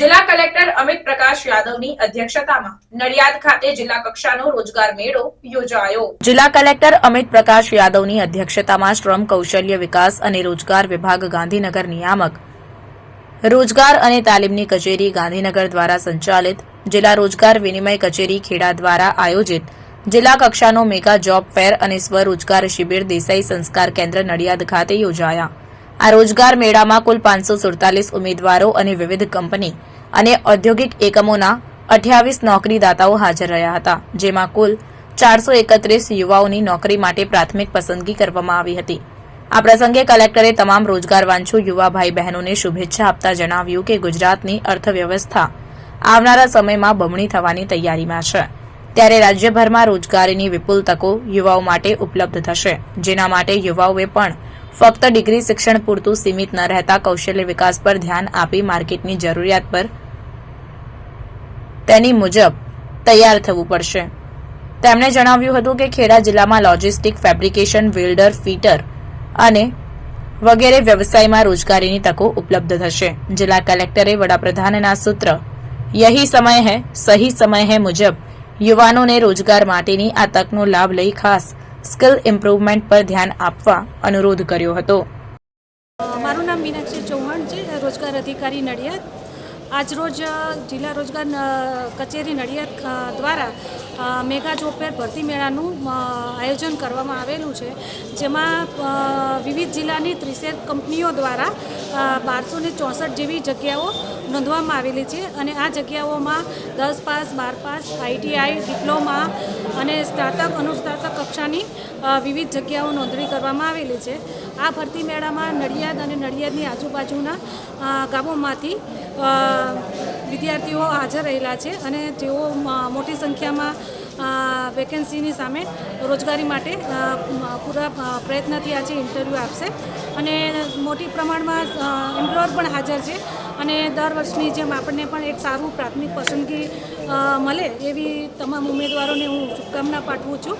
જિલ્લા કલેક્ટર અમિત પ્રકાશ યાદવની અધ્યક્ષતામાં નડિયાદ ખાતે જિલ્લા કક્ષાનો રોજગાર મેળો યોજાયો. જિલ્લા કલેક્ટર અમિત પ્રકાશ યાદવની અધ્યક્ષતામાં શ્રમ કૌશલ્ય વિકાસ અને રોજગાર વિભાગ ગાંધીનગર નિયામક. રોજગાર અને તાલીમની કચેરી ગાંધીનગર દ્વારા સંચાલિત જિલ્લા રોજગાર વિનિમય કચેરી ખેડા દ્વારા આયોજિત જિલ્લા કક્ષાનો મેગા જોબ ફેર અને સ્વરોજગાર શિબિર દેસાઈ સંસ્કાર કેન્દ્ર નડિયાદ ખાતે યોજાયા. આ રોજગાર મેળામાં કુલ પાંચસો સુડતાલીસ ઉમેદવારો અને વિવિધ કંપની અને ઔદ્યોગિક એકમોના અઠ્યાવીસ નોકરીદાતાઓ હાજર રહ્યા હતા, જેમાં કુલ ચારસો એકત્રીસ યુવાઓની નોકરી માટે પ્રાથમિક પસંદગી કરવામાં આવી હતી. આ પ્રસંગે કલેક્ટરે તમામ રોજગારવાંછુ યુવા ભાઈ બહેનોને શુભેચ્છા આપતા જણાવ્યું કે ગુજરાતની અર્થવ્યવસ્થા આવનારા સમયમાં બમણી થવાની તૈયારીમાં છે. ત્યારે રાજ્યભરમાં રોજગારીની વિપુલ તકો યુવાઓ માટે ઉપલબ્ધ થશે. જેના માટે યુવાઓએ પણ ફક્ત ડિગ્રી શિક્ષણ પૂરતું સીમિત ન રહેતા કૌશલ્ય વિકાસ પર ધ્યાન આપી માર્કેટની જરૂરિયાત પર તેની મુજબ તૈયાર થવું પડશે. તેમણે જણાવ્યું હતું કે ખેડા જિલ્લામાં લોજિસ્ટિક ફેબ્રિકેશન, વેલ્ડર, ફીટર અને વગેરે વ્યવસાયમાં રોજગારીની તકો ઉપલબ્ધ થશે. જિલ્લા કલેક્ટરે વડાપ્રધાનના સૂત્ર, યહી સમય હૈ, સહી સમય હૈ મુજબ યુવાનોને રોજગાર માટેની આ તકનો લાભ લઈ ખાસ સ્કિલ ઇમ્પ્રુવમેન્ટ પર ધ્યાન આપવા અનુરોધ કર્યો હતો. મારું નામ મીનાક્ષી ચૌહાણ છે. રોજગાર અધિકારી નડિયાદ. આજરોજ જિલ્લા રોજગાર કચેરી નડિયાદ દ્વારા મેગા જોબ ભરતી મેળાનું આયોજન કરવામાં આવેલું છે. જેમાં વિવિધ જિલ્લાની ત્રીસેક કંપનીઓ દ્વારા બારસો ને ચોસઠ જેવી જગ્યાઓ નોંધવામાં આવેલી છે અને આ જગ્યાઓમાં દસ પાસ, બાર પાસ, આઈટીઆઈ, ડિપ્લોમા અને સ્નાતક અનુસ્નાતક કક્ષાની વિવિધ જગ્યાઓ નોંધણી કરવામાં આવેલી છે. આ ભરતી મેળામાં નડિયાદ અને નડિયાદની આજુબાજુના ગામોમાંથી વિદ્યાર્થીઓ હાજર રહેલા છે અને તેઓ મોટી સંખ્યામાં વેકેન્સીની સામે રોજગારી માટે પૂરા પ્રયત્નથી આજે ઇન્ટરવ્યૂ આપશે. અને મોટી પ્રમાણમાં એમ્પ્લોયર પણ હાજર છે. અને દર વર્ષની જેમ આપણને પણ એક સારું પ્રાથમિક પસંદગી મળે એવી તમામ ઉમેદવારોને હું શુભકામના પાઠવું છું.